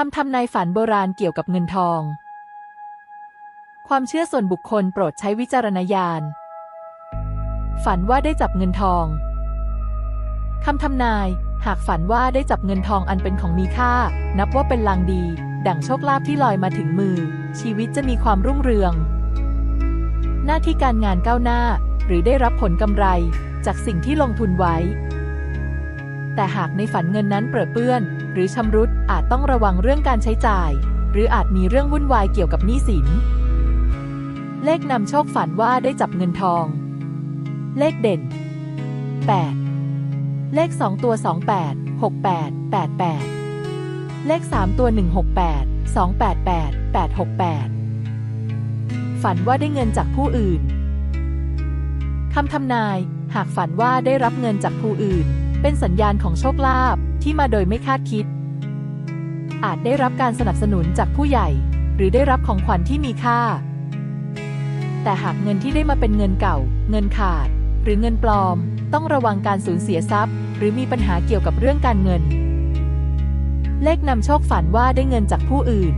คำทำนายฝันโบราณเกี่ยวกับเงินทอง ความเชื่อส่วนบุคคลโปรดใช้วิจารณญาณ ฝันว่าได้จับเงินทอง คำทำนาย หากฝันว่าได้จับเงินทองอันเป็นของมีค่า นับว่าเป็นลางดี ดั่งโชคลาภที่ลอยมาถึงมือ ชีวิตจะมีความรุ่งเรือง หน้าที่การงานก้าวหน้า หรือได้รับผลกำไรจากสิ่งที่ลงทุนไว้ แต่หากในฝันเงินนั้นเปรอะเปื้อน หรือชำรุดอาจต้องระวังเรื่องการใช้จ่าย หรืออาจมีเรื่องวุ่นวายเกี่ยวกับหนี้สิน เลขนำโชคฝันว่าได้จับเงินทอง เลขเด่น 8 เลข 2 ตัว 28 68 88 เลข 3 ตัว 168 288 868 ฝันว่าได้เงินจากผู้อื่นคำทำนาย หากฝันว่าได้รับเงินจากผู้อื่น เป็นสัญญาณของโชคลาภที่มาโดยไม่คาดคิด อาจได้รับการสนับสนุนจากผู้ใหญ่ หรือได้รับของขวัญที่มีค่า แต่หากเงินที่ได้มาเป็นเงินเก่า เงินขาด หรือเงินปลอม ต้องระวังการสูญเสียทรัพย์ หรือมีปัญหาเกี่ยวกับเรื่องการเงิน เลขนำโชคฝันว่าได้เงินจากผู้อื่น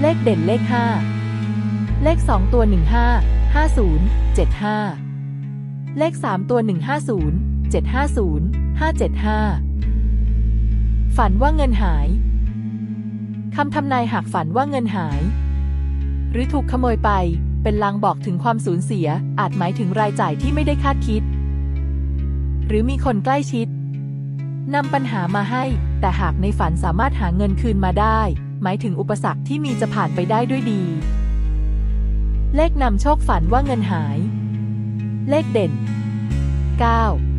เลขเด่นเลข 5 เลข 2 ตัว 15 50 75 เลข 3 ตัว 150 575 ฝันว่าเงินหาย คำทำนายหากฝันว่าเงินหาย หรือถูกขโมยไป เป็นลางบอกถึงความสูญเสีย อาจหมายถึงรายจ่ายที่ไม่ได้คาดคิด หรือมีคนใกล้ชิดนำปัญหามาให้ แต่หากในฝันสามารถหาเงินคืนมาได้ หมายถึงอุปสรรคที่มีจะผ่านไปได้ด้วยดี เลขนำโชคฝันว่าเงินหาย เลขเด่น 9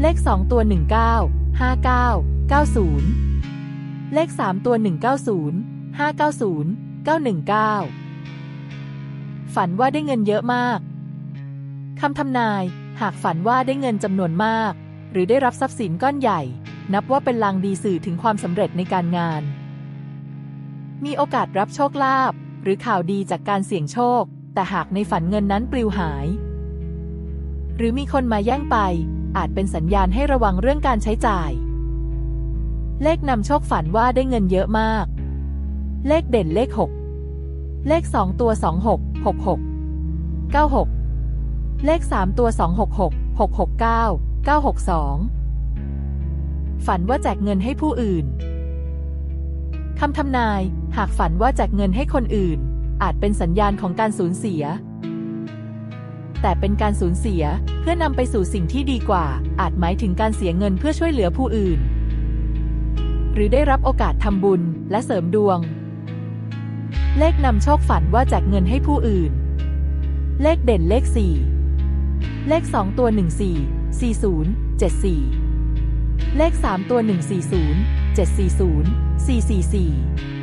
เลข 2 ตัว 19 59 90 เลข 3 ตัว 190 590 919 ฝันว่าได้เงินเยอะมาก คำทำนาย หากฝันว่าได้เงินจำนวนมาก หรือได้รับทรัพย์สินก้อนใหญ่ นับว่าเป็นลางดีสื่อถึงความสำเร็จในการงาน มีโอกาสรับโชคลาภหรือข่าวดีจากการเสี่ยงโชค แต่หากในฝันเงินนั้นปลิวหาย หรือมีคนมาแย่งไป อาจเป็นสัญญาณให้ระวังเรื่องการใช้จ่าย เลขนำโชคฝันว่าได้เงินเยอะมาก เลขเด่นเลข 6 เลข 2 ตัว 26 66 96 เลข 3 ตัว 266 669 962 ฝันว่าแจกเงินให้ผู้อื่นคำทำนาย หากฝันว่าแจกเงินให้คนอื่น อาจเป็นสัญญาณของการสูญเสีย แต่เป็นการสูญเสีย เพื่อนำไปสู่สิ่งที่ดีกว่า อาจหมายถึงการเสียเงินเพื่อช่วยเหลือผู้อื่น หรือได้รับโอกาสทำบุญและเสริมดวง เลขนำโชคฝันว่าแจกเงินให้ผู้อื่น เลขเด่นเลข 4 เลข 2 ตัว 14 40 74 เลข 3 ตัว 140 740 444